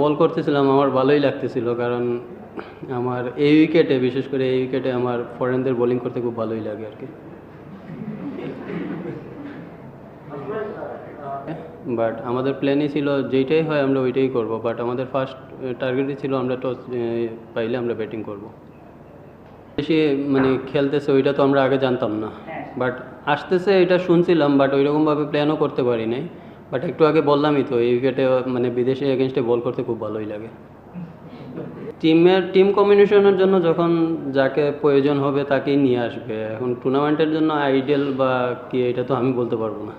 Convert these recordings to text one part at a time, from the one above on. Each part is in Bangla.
বল করতেছিলাম আমার ভালোই লাগতেছিল কারণ আমার এই উইকেটে বিশেষ করে এই উইকেটে আমার ফরেনদের বোলিং করতে খুব ভালোই লাগে আর কি। বাট আমাদের প্ল্যানই ছিল যেইটাই হয় আমরা ওইটাই করব বাট আমাদের ফার্স্ট টার্গেটই ছিল আমরা টস পাইলে আমরা ব্যাটিং করব। বেশি মানে খেলতেছে ওইটা তো আমরা আগে জানতাম না। বাট আসতেছে এটা শুনছিলাম বাট ওইরকমভাবে প্ল্যানও করতে পারি নাই। বাট একটু আগে বললামই তো, এই উইকেটে মানে বিদেশি এগেনস্টে বল করতে খুব ভালোই লাগে। টিমের টিম কম্বিনেশনের জন্য যখন যাকে প্রয়োজন হবে তাকেই নিয়ে আসবে। এখন টুর্নামেন্টের জন্য আইডিয়াল বা কি, এটা তো আমি বলতে পারব না।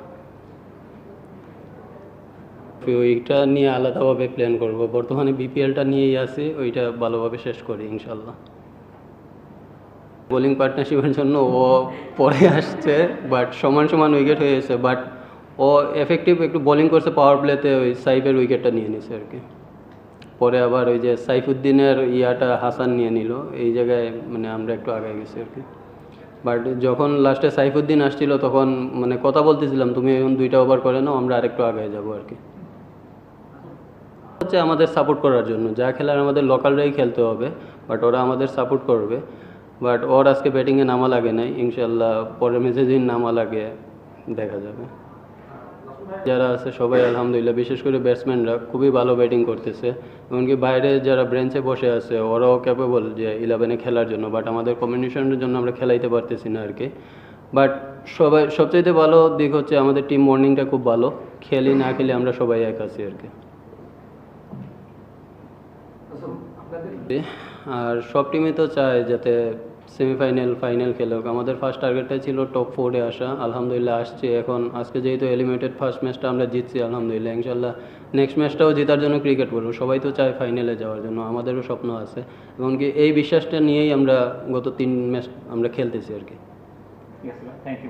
ওইটা নিয়ে আলাদাভাবে প্ল্যান করব। বর্তমানে বিপিএলটা নিয়েই আছি, ওইটা ভালোভাবে শেষ করি, ইনশাল্লাহ। বোলিং পার্টনারশিপের জন্য ও পরে আসছে বাট সমান সমান উইকেট হয়ে গেছে বাট ও এফেক্টিভ একটু বোলিং করছে পাওয়ার প্লেতে ওই সাইফের উইকেটটা নিয়ে নিছে আর কি। পরে আবার ওই যে সাইফুদ্দিনের ইয়াটা হাসান নিয়ে নিল, এই জায়গায় মানে আমরা একটু আগায় গেছি আর কি। বাট যখন লাস্টে সাইফুদ্দিন আসছিল, তখন মানে কথা বলতেছিলাম, তুমি এখন দুইটা ওভার করে নাও, আমরা আরেকটু আগায় যাব আর কি। হচ্ছে আমাদের সাপোর্ট করার জন্য। যা খেলার আমাদের লোকালরাই খেলতে হবে বাট ওরা আমাদের সাপোর্ট করবে। বাট ওর আজকে ব্যাটিংয়ে নামা লাগে নাই ইনশাল্লাহ পরের ম্যাচে নামা লাগে, দেখা যাবে। যারা আছে সবাই আলহামদুলিল্লাহ বিশেষ করে ব্যাটসম্যানরা খুবই ভালো ব্যাটিং করতেছে। এমনকি বাইরে যারা ব্রেঞ্চে বসে আছে ওরাও ক্যাপেবল যে ইলেভেনে খেলার জন্য বাট আমাদের কম্বিনেশনের জন্য আমরা খেলাইতে পারতেছি না আর কি বাট সবাই সবচাইতে ভালো দিক হচ্ছে আমাদের টিম মর্নিংটা খুব ভালো। খেলি না খেলি আমরা সবাই এক আছি আর কি আর সব টিমে তো চায় যাতে সেমিফাইনাল ফাইনাল খেলুক। আমাদের ফার্স্ট টার্গেটটাই ছিল টপ ফোরে আসা। আলহামদুলিল্লাহ, আসছে এখন। আজকে যেহেতু এলিমিনেটেড ফার্স্ট ম্যাচটা আমরা জিতছি, আলহামদুলিল্লাহ। ইনশাল্লাহ নেক্সট ম্যাচটাও জেতার জন্য ক্রিকেট করব। সবাই তো চায় ফাইনালে যাওয়ার জন্য। আমাদেরও স্বপ্ন আছে। এমনকি এই বিশ্বাসটা নিয়েই আমরা গত তিন ম্যাচ আমরা খেলতেছি আর কি। Thank you